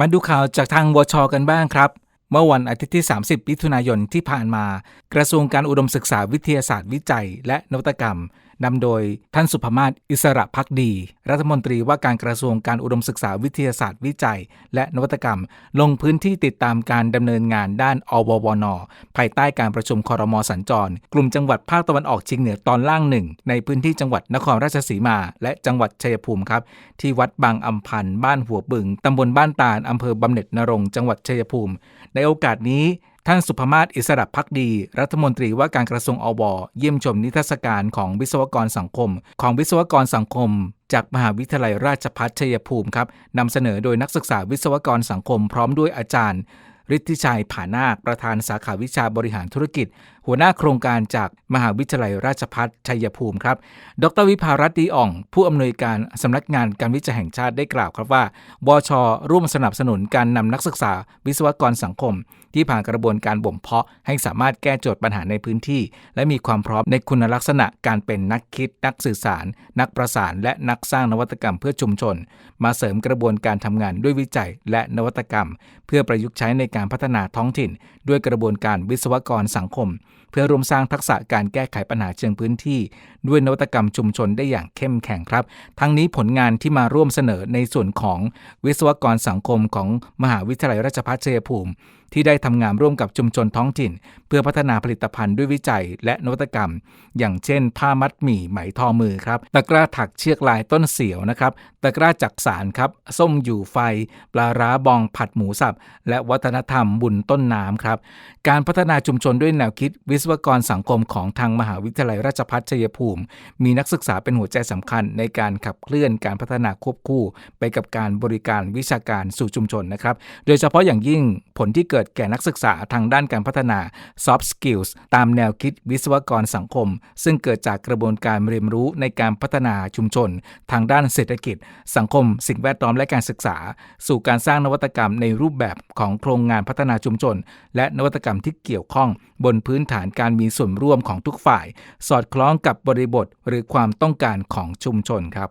มาดูข่าวจากทางวชกันบ้างครับ เมื่อวันอาทิตย์ที่ 30มิถุนายนที่ผ่านมา กระทรวงการอุดมศึกษาวิทยาศาสตร์วิจัย และนวัตกรรม นำโดยท่านสุภมาศอิสระพักดี รัฐมนตรีว่าการกระทรวงการอุดมศึกษาวิทยาศาสตร์วิจัย และนวัตกรรม ลงพื้นที่ติดตามการดำเนินงานด้านอววนภายใต้การประชุมคอรมอสัญจร กลุ่มจังหวัดภาคตะวันออกเฉียงเหนือตอนล่างหนึ่งในพื้นที่จังหวัดนครราชสีมา และจังหวัดชัยภูมิครับ ที่วัดบางอัมพันธ์บ้านหัวบึงตำบลบ้านตาลอำเภอบำเหน็จนรงจังหวัดชัยภูมิ ในโอกาสนี้ ท่านสุภมาศอิสระพักดี รัฐมนตรีว่าการกระทรวงอว เยี่ยมชมนิทรรศการของวิศวกรสังคม ของวิศวกรสังคม จากมหาวิทยาลัยราชภัฏชัยภูมิครับนำเสนอโดยนักศึกษาวิศวกรสังคม พร้อมด้วยอาจารย์ ฤทธิชัยผานาคประธานสาขาวิชาบริหารธุรกิจ หัวหน้าโครงการจากมหาวิทยาลัยราชภัฏชัยภูมิครับ ดรวิภารัตดีอ่อง ผู้อำนวยการสำนักงานการวิจัยแห่งชาติได้กล่าวครับว่าบช ร่วมสนับสนุนการนำนักศึกษา วิศวกรสังคม ที่ผ่านกระบวนการบ่มเพาะ ให้สามารถแก้โจทย์ปัญหาในพื้นที่ และมีความพร้อมในคุณลักษณะการเป็นนักคิด นักสื่อสาร นักประสาน และนักสร้างนวัตกรรมเพื่อชุมชน มาเสริมกระบวนการทำงานด้วยวิจัยและนวัตกรรม เพื่อประยุกต์ใช้ในการพัฒนาท้องถิ่น ด้วยกระบวนการวิศวกรสังคม เพื่อร่วมสร้างทักษะการแก้ไขปัญหาเชิงพื้นที่ ด้วยนวัตกรรมชุมชนได้อย่างเข้มแข็งครับ ทั้งนี้ผลงานที่มาร่วมเสนอในส่วนของวิศวกรสังคมของมหาวิทยาลัยราชภัฏเชียภูมิที่ได้ทำงานร่วมกับชุมชนท้องถิ่น เพื่อพัฒนาผลิตภัณฑ์ด้วยวิจัยและนวัตกรรม อย่างเช่น ผ้ามัดหมี่ไหมทอมือครับตะกร้าถักเชือกลายต้นเสียวนะครับตะกร้าจักสารครับส้มอยู่ไฟ ปลาร้าบองผัดหมูสับ และวัฒนธรรมบุญต้นน้ำครับการพัฒนาชุมชนด้วยแนวคิด วิศวกรสังคมของทางมหาวิทยาลัยราชภัฏชัยภูมิ มีนักศึกษาเป็นหัวใจสำคัญในการขับเคลื่อนการพัฒนาควบคู่ ไปกับการบริการวิชาการสู่ชุมชนนะครับโดยเฉพาะอย่างยิ่งผลที่เกิดกิดแก่นักศึกษาทางด้านการพัฒนา soft skills ตามแนวคิดวิศวกรสังคม ซึ่งเกิดจากกระบวนการเรียนรู้ในการพัฒนาชุมชน ทางด้านเศรษฐกิจ สังคม สิ่งแวดล้อมและการศึกษา สู่การสร้างนวัตกรรมในรูปแบบของโครงงานพัฒนาชุมชน และนวัตกรรมที่เกี่ยวข้อง บนพื้นฐานการมีส่วนร่วมของทุกฝ่าย สอดคล้องกับบริบทหรือความต้องการของชุมชนครับ